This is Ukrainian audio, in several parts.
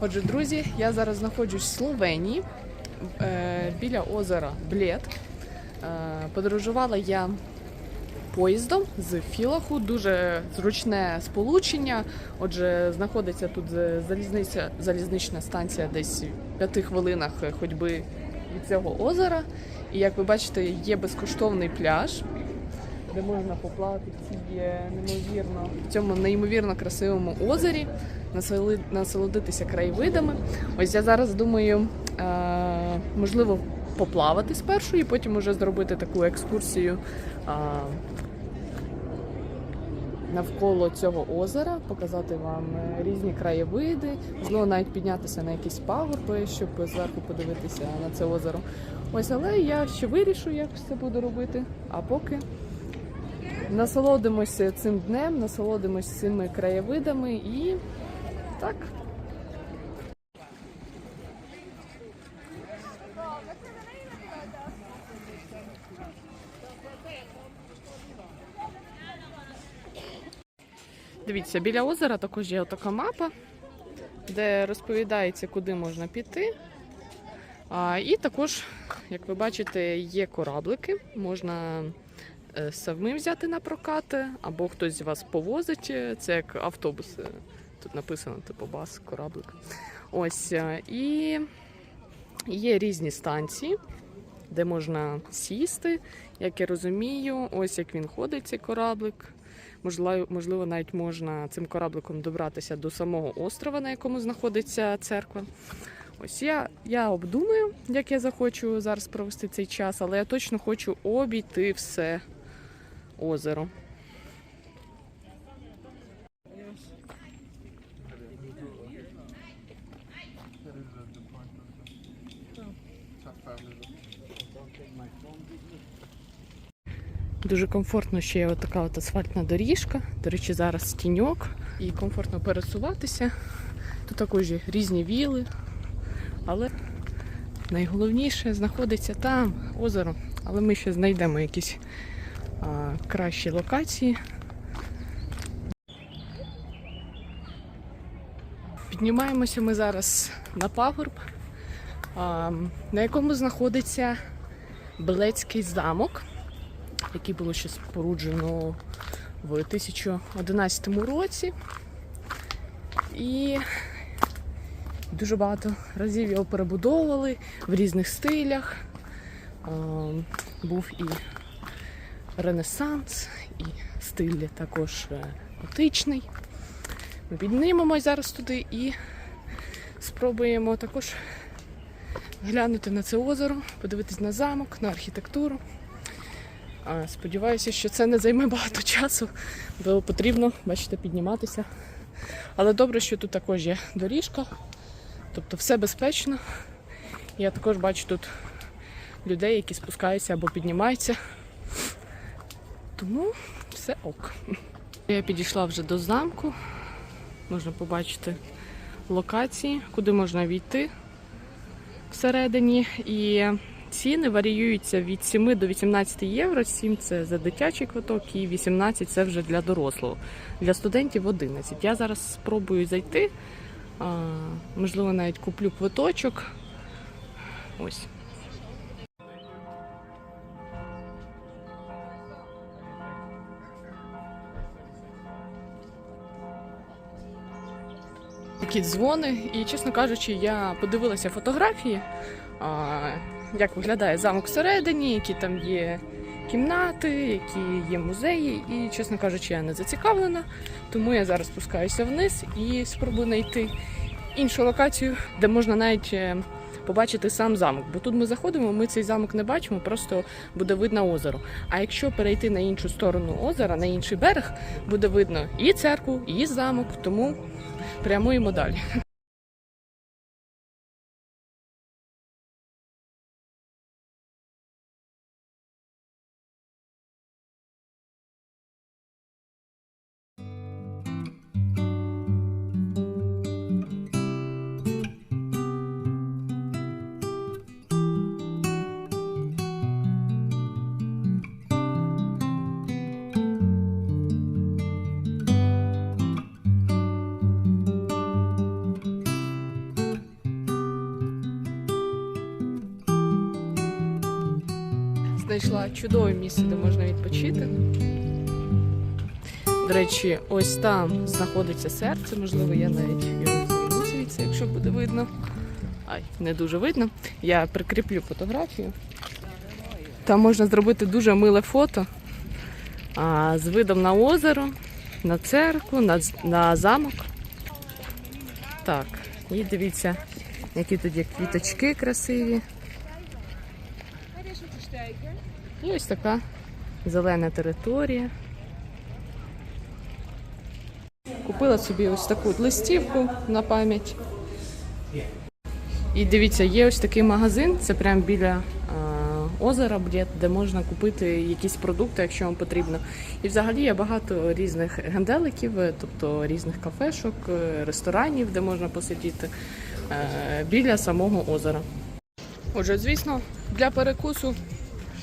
Отже, друзі, я зараз знаходжусь в Словенії е, біля озера Блєд. Е, подорожувала я поїздом з Філаху. Дуже зручне сполучення. Отже, знаходиться тут залізниця, залізнична станція десь в п'яти хвилинах ходьби від цього озера. І як ви бачите, є безкоштовний пляж, де можна поплавати в е, неймовірно в цьому неймовірно красивому озері, насолодитися краєвидами. Ось я зараз думаю, е, можливо, поплавати спершу і потім уже зробити таку екскурсію. е, Навколо цього озера показати вам е, різні краєвиди, можливо, навіть піднятися на якісь пагорби, щоб зверху подивитися на це озеро. Ось, але я ще вирішу, як це буду робити. А поки насолодимося цим днем, насолодимося цими краєвидами і так. Дивіться, біля озера також є така мапа, де розповідається, куди можна піти. А, і також, як ви бачите, є кораблики. Можна е, самим взяти на прокат, або хтось з вас повозить. Це як автобус. Тут написано, типу бас, кораблик. Ось. е, І є різні станції, де можна сісти. Як я розумію, ось як він ходить, цей кораблик. Можливо, навіть можна цим корабликом добратися до самого острова, на якому знаходиться церква. Ось я, я обдумаю, як я захочу зараз провести цей час, але я точно хочу обійти все озеро. Дуже комфортно ще є от така от асфальтна доріжка. До речі, зараз тіньок і комфортно пересуватися. Тут також є різні віли, але найголовніше знаходиться там озеро. Але ми ще знайдемо якісь а, кращі локації. Піднімаємося ми зараз на пагорб, на якому знаходиться Белецький замок який було ще споруджено в 2011 році. І дуже багато разів його перебудовували в різних стилях. Був і Ренесанс, і стиль також е, готичний. Ми піднімемось зараз туди і спробуємо також глянути на це озеро, подивитись на замок, на архітектуру. Сподіваюся, що це не займе багато часу, бо потрібно, бачите, підніматися. Але добре, що тут також є доріжка, тобто все безпечно. Я також бачу тут людей, які спускаються або піднімаються. Тому все ок. Я підійшла вже до замку. Можна побачити локації, куди можна війти всередині. І Ціни варіюються від 7 до 18 євро. 7 це за дитячий квиток, і 18 це вже для дорослого. Для студентів 11. Я зараз спробую зайти. Можливо, навіть куплю квиточок. Ось. Такі дзвони, і, чесно кажучи, я подивилася фотографії, а, як виглядає замок всередині, які там є кімнати, які є музеї. І, чесно кажучи, я не зацікавлена, тому я зараз спускаюся вниз і спробую знайти іншу локацію, де можна навіть е, побачити сам замок. Бо тут ми заходимо, ми цей замок не бачимо, просто буде видно озеро. А якщо перейти на іншу сторону озера, на інший берег, буде видно і церкву, і замок, тому прямуємо далі. Знайшла чудове місце, де можна відпочити. До речі, ось там знаходиться серце, можливо, я навіть його зніму звідси, якщо буде видно. Ай, не дуже видно. Я прикріплю фотографію. Там можна зробити дуже миле фото а, з видом на озеро, на церкву, на, на замок. Так, і дивіться, які тут є квіточки красиві. І ось така зелена територія. Купила собі ось таку листівку на пам'ять. І дивіться, є ось такий магазин, це прямо біля озера, де, можна купити якісь продукти, якщо вам потрібно. І взагалі є багато різних генделиків, тобто різних кафешок, е, ресторанів, де можна посидіти е, біля самого озера. Отже, звісно, для перекусу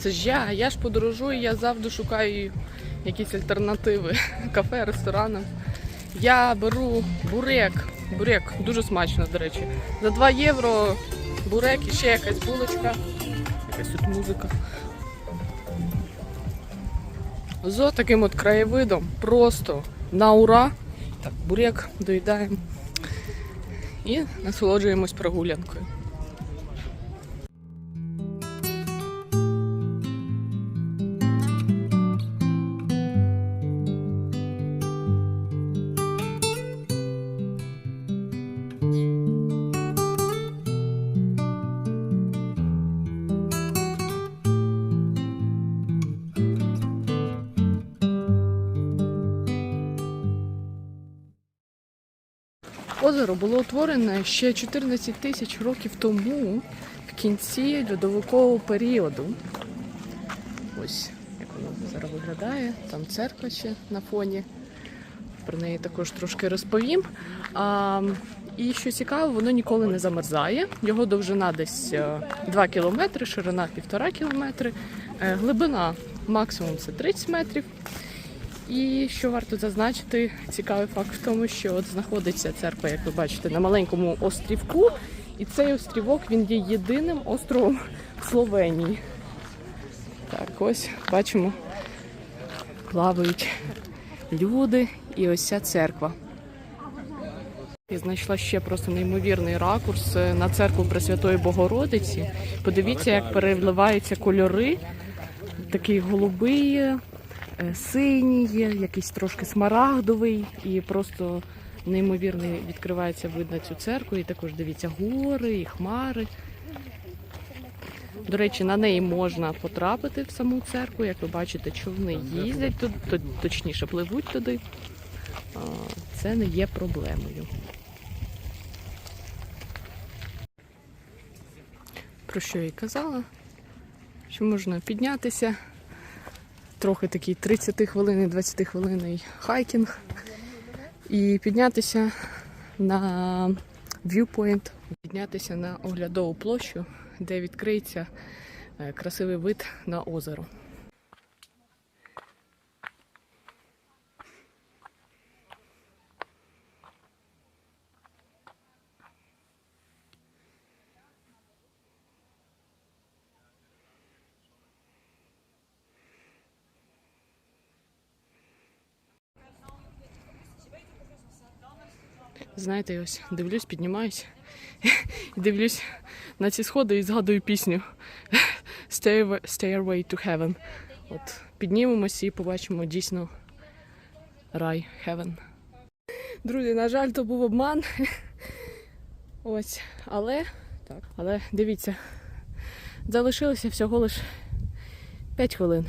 це ж я, я ж подорожую, я завжди шукаю якісь альтернативи кафе, ресторанам. Я беру бурек. Бурек дуже смачно, до речі. За 2 євро бурек і ще якась булочка. Якась тут музика. З таким от краєвидом. Просто на ура. Так, бурек доїдаємо. І насолоджуємось прогулянкою. Озеро було утворене ще 14 тисяч років тому, в кінці льодовикового періоду. Ось як воно зараз виглядає. Там церква ще на фоні. Про неї також трошки розповім. А, і що цікаво, воно ніколи не замерзає. Його довжина десь е, 2 кілометри, ширина 1,5 кілометри, е, глибина максимум це 30 метрів. І що варто зазначити, цікавий факт в тому, що от знаходиться церква, як ви бачите, на маленькому острівку, і цей острівок він є єдиним островом в Словенії. Так, ось бачимо, плавають люди і ось ця церква. Я знайшла ще просто неймовірний ракурс е, на церкву Пресвятої Богородиці. Подивіться, як переливаються кольори. Такий голубий, е, синій, якийсь трошки смарагдовий, і просто неймовірний відкривається вид на цю церкву. І також дивіться гори і хмари. До речі, на неї можна потрапити в саму церкву. Як ви бачите, човни їздять тут, точніше пливуть туди. Це не є проблемою. Про що я і казала? Що можна піднятися. Трохи такий 30 хвилин, 20 хвилинний хайкінг. І піднятися на viewpoint, піднятися на оглядову площу, де відкриється е, красивий вид на озеро. Знаєте, ось дивлюсь, піднімаюсь, і дивлюсь на ці сходи і згадую пісню Stairway, to Heaven. От піднімемося і побачимо дійсно рай, heaven. Друзі, на жаль, то був обман. Ось, але так, але дивіться, залишилося всього лиш 5 хвилин.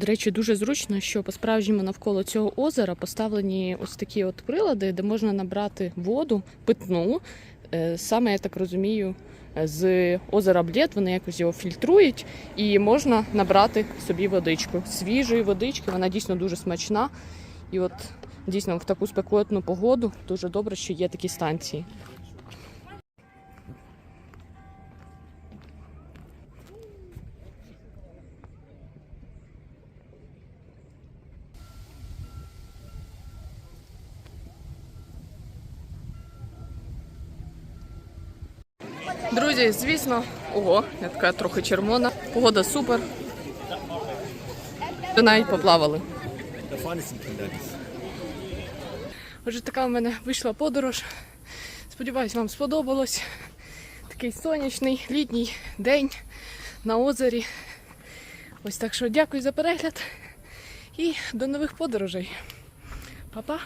До речі, дуже зручно, що по-справжньому навколо цього озера поставлені ось такі от прилади, де можна набрати воду питну е, саме я так розумію, з озера Блєд вони якось його фільтрують і можна набрати собі водичку. Свіжої водички, вона дійсно дуже смачна. І от дійсно в таку спекотну погоду дуже добре, що є такі станції. Друзі, звісно, ого, я така трохи червона. Погода супер. Ми навіть поплавали. Отже, така в мене вийшла подорож. Сподіваюсь, вам сподобалось. Такий сонячний літній день на озері. Ось так що дякую за перегляд і до нових подорожей. Па-па!